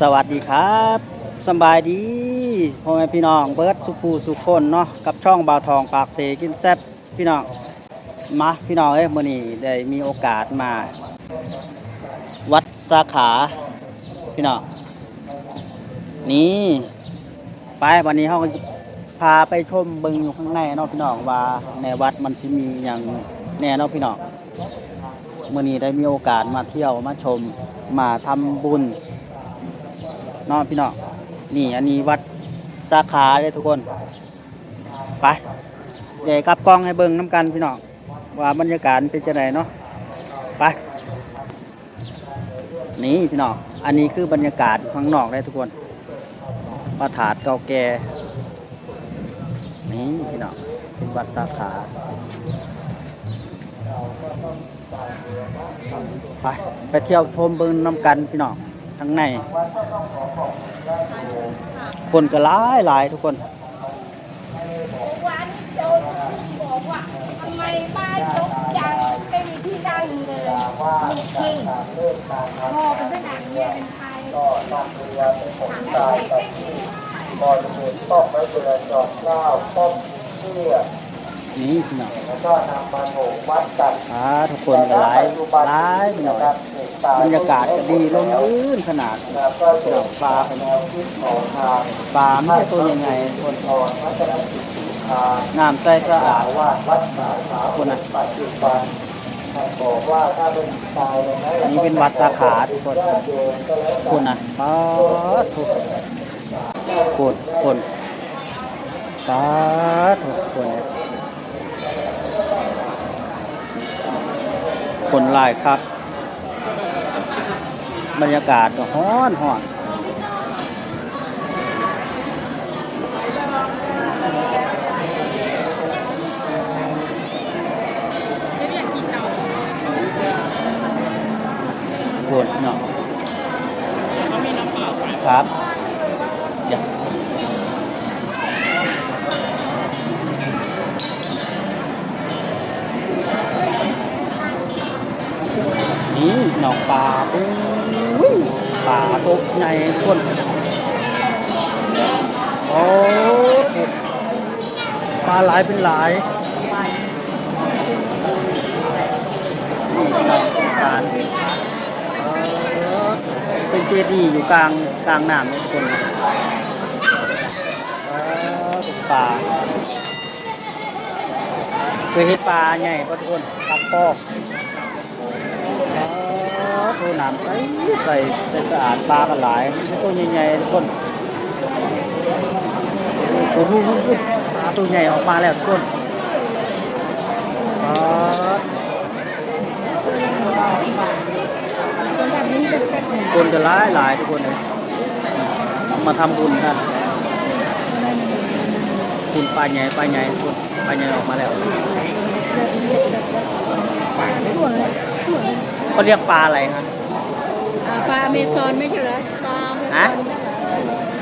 สวัสดีครับสบายดีพ่อแม่พี่น้องเบิร์ดสุภูสุคนเนาะกับช่องบ่าวทองปากเสกินแซบพี่น้องมาพี่น้องเอ้ยมือนี้ได้มีโอกาสมา วัดสาขาพี่น้องนี่ไปวันนี้เขาพาไปชมเบิงอยู่ข้างในเนาะพี่น้องว่าในวัดมันสิมีอย่างแน่เนาะพี่น้องมื้อนี้ได้มีโอกาสมาเที่ยวมาชมมาทำบุญ เนาะพี่น้องนี่อันนี้วัดสาขาเลยทุกคนไปเดี๋ยวกลับกล้องให้เบิ่งน้ำกันพี่น้องว่าบรรยากาศเป็นจะไงเนาะไปนี่พี่น้องอันนี้คือบรรยากาศข้างนอกเลยทุกคนพระถาดเก่าแก่นี่พี่น้องเป็นวัดสาขาไปไปเที่ยวชมเบิ่งน้ำกันพี่น้อง ทั้งใน คนก็หลายหลายทุกคนวันโจรบอกว่าทำไมบ้านยกจังไม่มีที่นั่งเลยมีที่พ่อเป็นทหารเมียเป็นใครก็นั่งเรือเป็นผมตายกับที่บริเวณป้อมไว้เรือจอดเกล้าป้อมเชื่อ นี่พี่น้องแล้วก็นำมาโถมวัดกันอ่าทุกคนก็หลายหลายพี่น้องบรรยากาศก็ดีลมลื่นขนาดแล้วก็พี่เดิน้องปลาแนวคิดของทางปลาไม่ใช่ตัวใหญ่ๆคนอ่อนวัฒนศิลป์ทางน้ำใสสะอาดว่าวัดสาขาคนนะปัจจุบันบอกว่าถ้าเป็นตายเลยนะอันนี้เป็นวัดสาขาทุกคนญาติโยมก็แล้วคนะปลาทุกคนคนปลาทุกคนเลย คนหลายครับ บรรยากาศก็ฮ้อนฮ้อนไม่อยากกินเนาะปวดเนาะครับ นี่หนองปลาอุ้ยปลาตกในคนโอ้ปลาหลายเป็นหลายนี่หนองปลาเป็นเจดีย์อยู่กลางกลางน้ำทุกคนปลาเคยเห็นปลาใหญ่ปะทุกคนปลาปอก ตัวน้ำใสใสสสะอาดปลากันหลายตัวใหญ่ๆทุกคนโอ้โหปลาตัวใหญ่ออกมาแล้วทุกคนปลาคนจะร้ายหลายทุกคนเลยมาทำบุญกันคุณปลาใหญ่ปลาใหญ่คุณปลาใหญ่ออกมาแล้ว เขาเรียกปลาอะไรครับอ่าปลาอเมซอนไม่ใช่เหรอปลาฮะ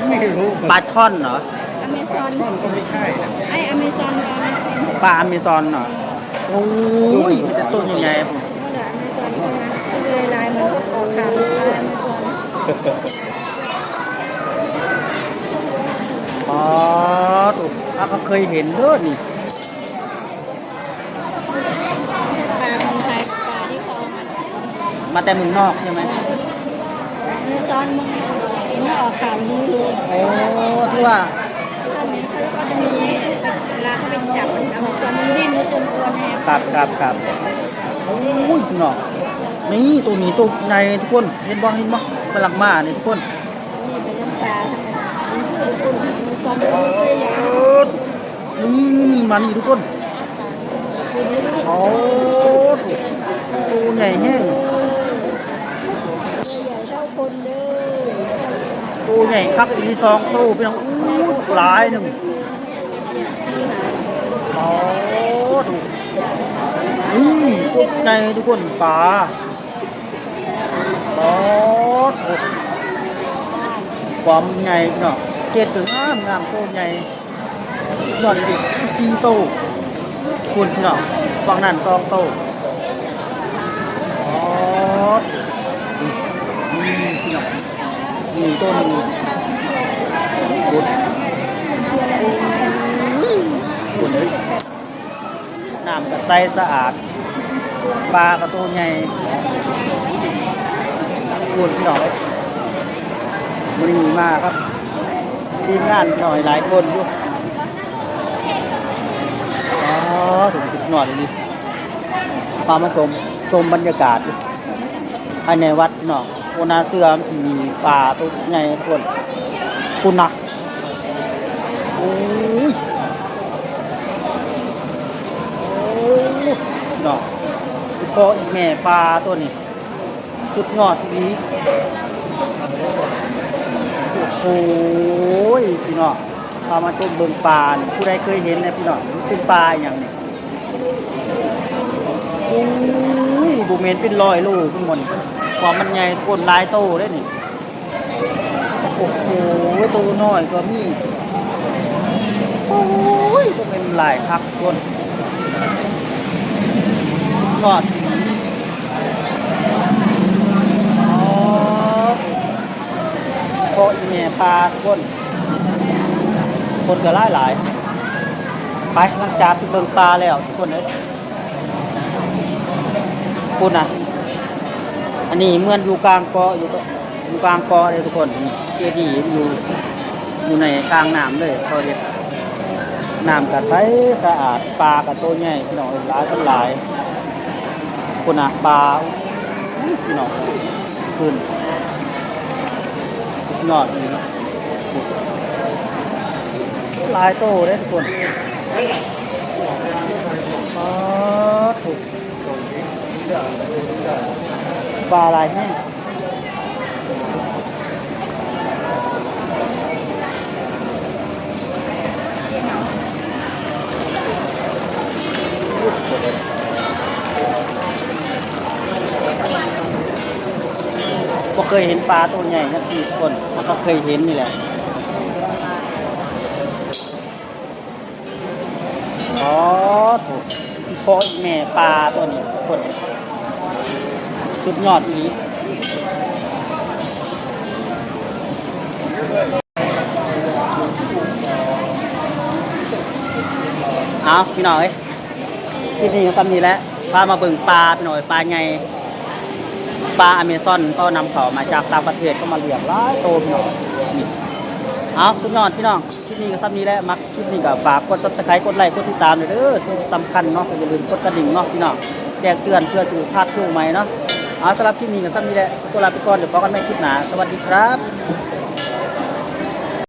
ไม่รู้ปลาช่อนเหรออเมซอนต้นก็ไม่ใช่นะไออเมซอนปลาอเมซอนปลาอเมซอนเหรอโอ้ยต้นใหญ่เมื่อไหร่อเมซอนก็เลยลายมันออกข่าวปลาอเมซอนๆอ๋อถูกอะก็เคยเห็นเด้อนี่ ปลาของไทยปลาที่คลองมัน มาแต่เมืองนอกใช่ไหมอเมซอนมึงมึงออกข่าวนี้เลยโอ้คือว่าตอนนี้เขาก็จะมีเวลาเขาไปจับมันอเมซอนมันดิ้นจนตัวแหบครับครับครับโอ้ยพี่น้องนี่ตัวนี้ตัวใหญ่ทุกคนเห็นบ่เห็นบ่กำลังมานี่ทุกคนเป็นน้ำปลาทำไมอเมซอนมันตัวใหญ่นี่มานี่ทุกคนโอ้ตัวใหญ่แห้ง ตัวใหญ่เท่าคนเลย ตัวใหญ่คักอีกสองตัวพี่น้องอู้หลายหนึ่งโอ้ดูอืมตัวใหญ่ทุกคนปลาโอ้ความใหญ่เนาะเกล็ดถึงงามงามตัวใหญ่ยอดดิซีโตคุณเนาะฝั่งนั้นสองโตอ๋ออื มีต้นบุญบุญน้ำกระใสสะอาด ปลากระตัวใหญ่บุญพี่น้องเลยมันมีมากครับ ทีมงานหน่อยหลายคนอยู่อ๋อถึงจุดหน่อยเลยพามาชมชมบรรยากาศภายในวัดเนาะโอนาเสือมนมีป่าตัวใหญ่ทุกคนคุณนักโอ้ยโอ้ยเนาะอีกพออีกแม่ปลาตัวนี้สุดยอดทีนี้โอ้ยพี่น้องพามาชมเบิ่งปลาผู้ใดเคยเห็นนะพี่น้องมันเป็นปลาอย่างนี้ อ้ยบุเมนเป็นร้อยโลขึ้นหมดความมันใหญ่กนลายโตเลยนี่โอ้โหตัวน้อยก็มีโอ้ยก็เป็นหลายคักคนทอดอ๋อโคอีเมพาคน คนก็หลายหลาย ไปหลังจากที่เบิ่งปลาแล้วทุกคนเลย คุณนะอันนี้เหมือนอยู่กลางเกาะอยู่ก็อยู่กลางเกาะเลยทุกคนนี่เจดีย์อยู่อยู่ในกลางน้ำเลยเขาเรียกน้ำกระใสสะอาดปลากระโตใหญ่พี่น้องหลายเป็นหลายคุณนะปลาพี่น้องขึ้นยอดเลยนะลายโตได้ทุกคนอ๋อถูก ปลาลายแห้งก็เคยเห็นปลาตัวใหญ่นะพี่ทุกคนแล้วก็เคยเห็นนี่แหละอ๋อถูกพ่ออีแม่ปลาตัวนี้ทุกคน สุดยอดนี้เอาพี่หน่อยที่นี่ก็ตำนี้แล้วพามาบิ่งปลาพี่หน่อยปลาไงปลาอเมซอนก็นำเขามาจากต่างประเทศก็มาเลี้ยงหลายโตพี่หน่อยนี่เอาสุดยอดพี่น้องคลิปนี้ก็ซ้ำนี้แหละมักคลิปนี้ก็ฝากกดซับสไครต์กดไลค์กดติดตามเลยเด้อสิ่งสำคัญเนาะอย่าลืมกดกระดิ่งเนาะพี่น้องแจ้งเตือนเพื่อจะพลาดช่วงใหม่เนาะ เอาสำหรับคลิปนี้ก็ซ้ำนี้แหละตัวลาไปก่อนเดี๋ยวพบกันใหม่คลิปหน้าสวัสดีครับ